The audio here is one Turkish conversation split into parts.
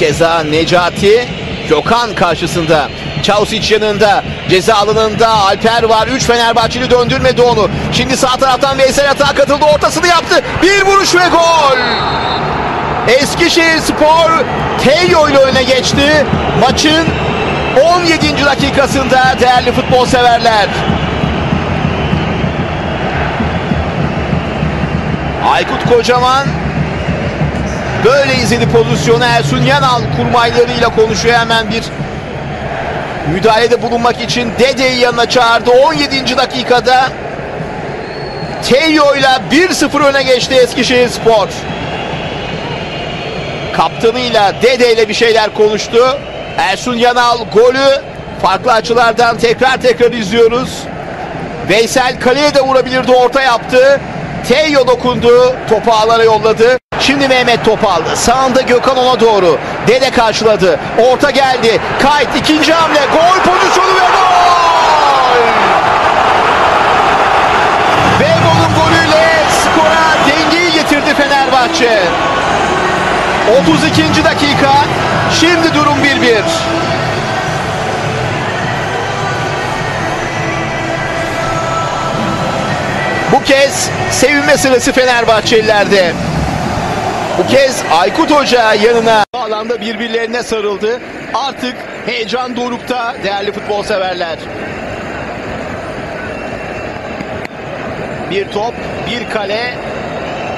kez daha Necati Gökhan karşısında. Çausic yanında. Ceza alanında Alper var. 3 Fenerbahçeli döndürmedi onu. Şimdi sağ taraftan Veysel Atağa katıldı. Ortasını yaptı. Bir vuruş ve gol. Eskişehir Spor Teyo ile öne geçti. Maçın 17. dakikasında değerli futbol severler. Aykut Kocaman böyle izledi pozisyonu. Ersun Yanal kurmaylarıyla konuşuyor hemen bir müdahalede bulunmak için Dede'yi yanına çağırdı. 17. dakikada Teyo ile 1-0 öne geçti Eskişehir Spor. Kaptanıyla Dede ile bir şeyler konuştu. Ersun Yanal golü farklı açılardan tekrar tekrar izliyoruz. Veysel kaleye de vurabilirdi orta yaptı. Teyo dokundu topu ağlara yolladı. Şimdi Mehmet topu aldı. Sağında Gökhan ona doğru. Dede karşıladı. Orta geldi. Kayıt ikinci hamle. Gol pozisyonu ve gol! Bebo'nun golüyle skora dengeyi getirdi Fenerbahçe. 32. dakika. Şimdi durum 1-1. Kez sevinme sırası Fenerbahçelilerde. Bu kez Aykut Hoca yanına alanda birbirlerine sarıldı. Artık heyecan dorukta değerli futbol severler. Bir top, bir kale.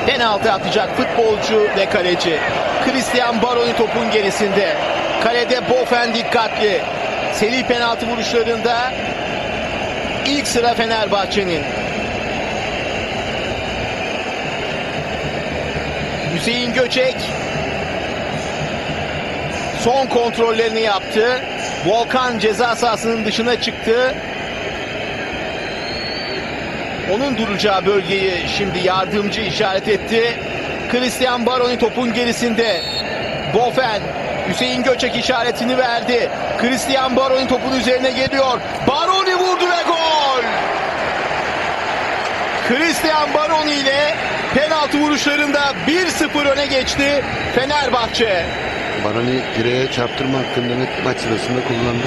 Penaltı atacak futbolcu ve kaleci. Christian Baroni topun gerisinde. Kalede Bofen dikkatli. Seri penaltı vuruşlarında ilk sıra Fenerbahçe'nin. Hüseyin Göçek son kontrollerini yaptı. Volkan ceza sahasının dışına çıktı. Onun duracağı bölgeyi şimdi yardımcı işaret etti. Christian Baroni topun gerisinde. Bofen Hüseyin Göçek işaretini verdi. Christian Baroni topun üzerine geliyor. Baroni vurdu ve gol. Christian Baroni ile penaltı vuruşlarında 1-0 öne geçti Fenerbahçe. Barani direğe çarptırma hakkında net maç sırasında kullandı.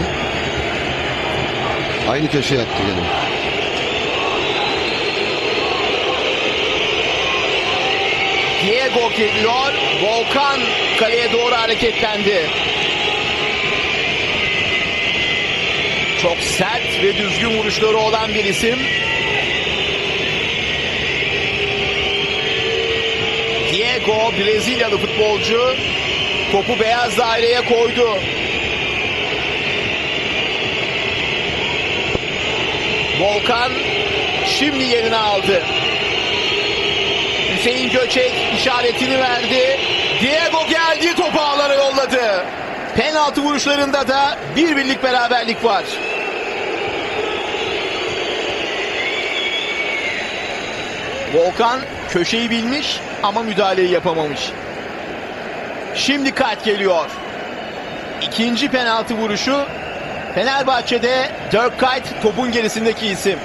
Aynı köşeye attı gene. Diego geliyor. Volkan kaleye doğru hareketlendi. Çok sert ve düzgün vuruşları olan bir isim. Diego Brezilyalı futbolcu topu beyaz daireye koydu. Volkan şimdi yerini aldı. Hüseyin Göçek işaretini verdi. Diego geldi topu ağlara yolladı. Penaltı vuruşlarında da bir birlik beraberlik var. Volkan köşeyi bilmiş ama müdahaleyi yapamamış. Şimdi kart geliyor. İkinci penaltı vuruşu Fenerbahçe'de Dirk Kuyt topun gerisindeki isim.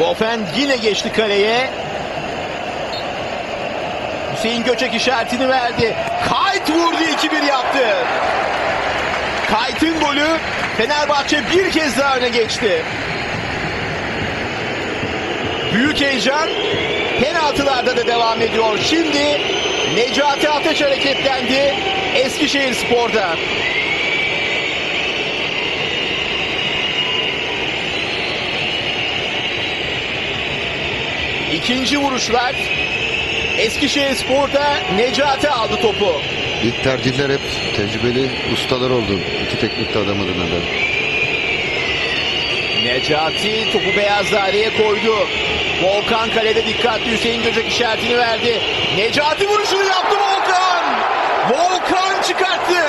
Bofen yine geçti kaleye. Hüseyin Göçek işaretini verdi. Kayt vurdu 2-1 yaptı. Kayt'ın golü Fenerbahçe bir kez daha öne geçti. Büyük heyecan penaltılarda da devam ediyor. Şimdi Necati Ateş hareketlendi Eskişehir Spor'da. İkinci vuruşlar Eskişehir Spor'da Necati aldı topu. İlk tercihler hep tecrübeli ustalar oldu. İki teknik adam adına da. Necati topu beyaz daireye koydu. Volkan kalede dikkatli Hüseyin Göcek işaretini verdi. Necati vuruşunu yaptı Volkan. Volkan çıkarttı.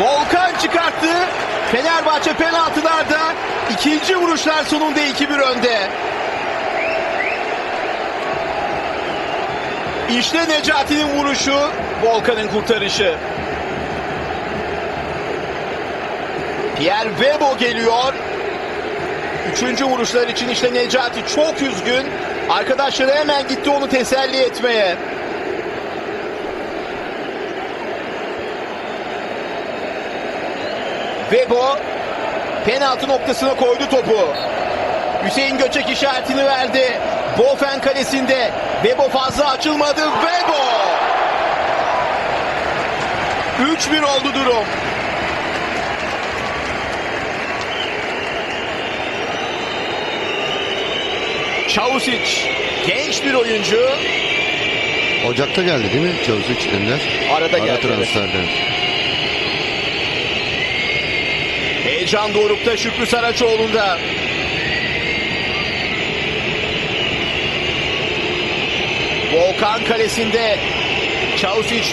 Volkan çıkarttı. Fenerbahçe penaltılarda ikinci vuruşlar sonunda 2-1 önde. İşte Necati'nin vuruşu, Volkan'ın kurtarışı. Pierre Webo geliyor. Üçüncü vuruşlar için işte Necati çok üzgün. Arkadaşları hemen gitti onu teselli etmeye. Vebo penaltı noktasına koydu topu. Hüseyin Göçek işaretini verdi. Bofen kalesinde. Vebo fazla açılmadı. Vebo! 3-1 oldu durum. Çavusic genç bir oyuncu. Ocak'ta geldi değil mi Çavusic Ender? Arada Ara geldi, evet. transferde. Heyecan dorukta Şükrü Saraçoğlu'nda. Volkan kalesinde Çavusic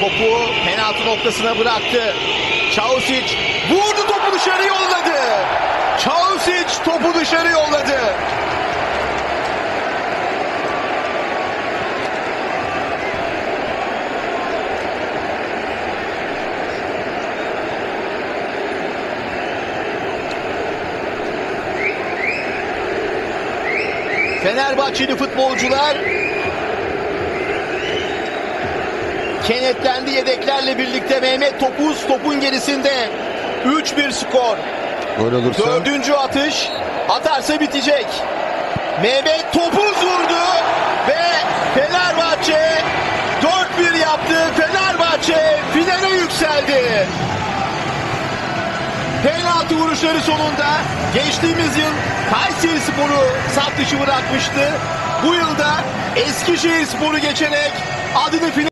topu penaltı noktasına bıraktı. Çavusic vurdu topu dışarı yolladı. Çavusic topu dışarı yolladı. Fenerbahçeli futbolcular kenetlendi yedeklerle birlikte Mehmet Topuz topun gerisinde 3-1 skor. Gol olursa Dördüncü atış atarsa bitecek. Mehmet Topuz vurdu ve Fenerbahçe 4-1 yaptı. Fenerbahçe finale yükseldi. Penaltı vuruşları sonunda geçtiğimiz yıl Kayseri Sporu saf dışı bırakmıştı. Bu yılda Eskişehir Sporu geçerek adını finale